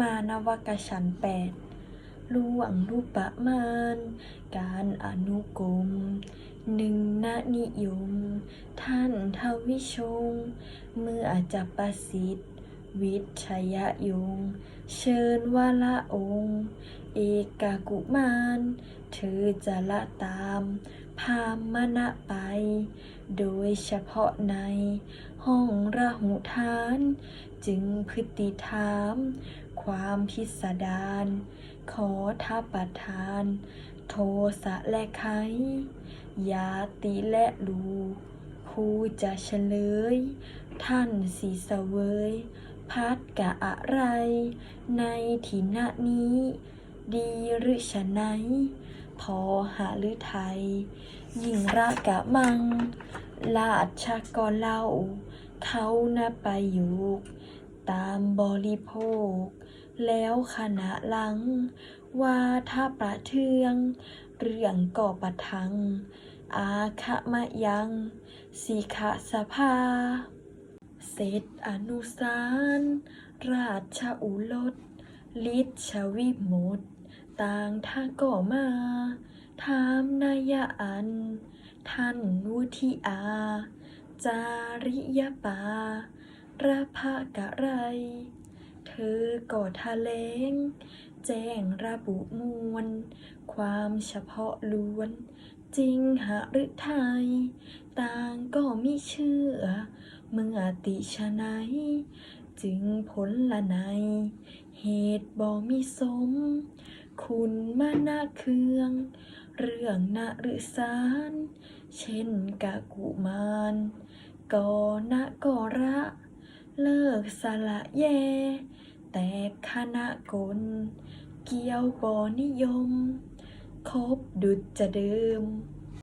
มานวกชันแปดล่วงรูปประมาณ การอนุกรมหนึ่งนนิยม ท่านทวิชง เมื่อจับประสิทธิ์ วิทยยง เชิญวาละองค์ เอกากุมารเธอจะละตาม พามมณะไป โดยเฉพาะใน ห้องระหุทาน จึงพฤติธรรมความพิสดารขอทับประทาน โทสะและไขยาติและลูผู้จะเฉลย ท่านสีเสวย พัดกะอะไร ในทิณะนี้ ดีหรือฉะไหน พอหาหรือไทย ยิ่งรักกะมัง ลาดชากรเล่า เขานาไปอยู่ตามบริโภค แล้วขณะหลัง ว่าถ้าประเทือง เรื่องก่อประทัง อาคะมะยังสีขะสภา เสร็จอนุสารราชอุลดลิชวิมดต่างท่าก็มาถามนายอัน ท่านวุธิอา จาริยปาระภกะไร เธอก็ทะเลง แจ้งระบุมวล ความเฉพาะล้วน จริงหาหรือไทยต่างก็มิเชื่อ เมื่อติชะไหน จึงผลละใน เหตุบ่มิสม คุณมานาเคือง เรื่องนะหรือสาร เช่นกะกุมารก่อนะก่อระ เลิกสละแย่ แต่คณะกล เกี่ยวบ่นิยม คบดุจจะเดิม